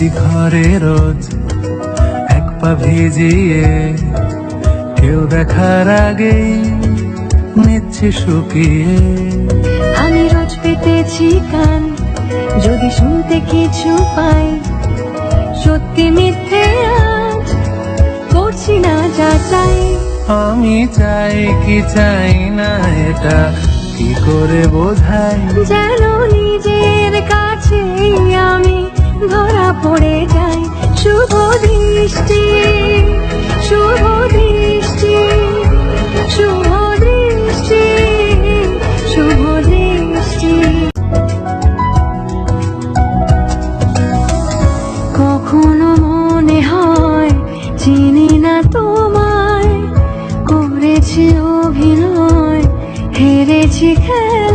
পেতেছি ঘরে রোজ এক পা ভিজিয়ে। কেউ দেখার আগেই নিচ্ছে শুকিয়ে। আমি রোজ পেতেছি কান যদি শুনতে কিছু পাই। সত্যি মিথ্যে আজ করছি না যাচাই আমি চাই কি চাই না এটা কি করে বোঝাই? যেন দৃষ্টি শুভ দৃষ্টি শুভ দৃষ্টি শুভ হয় চিনি না তোমায় করেছি অভিনয় হেরেছি খেলা।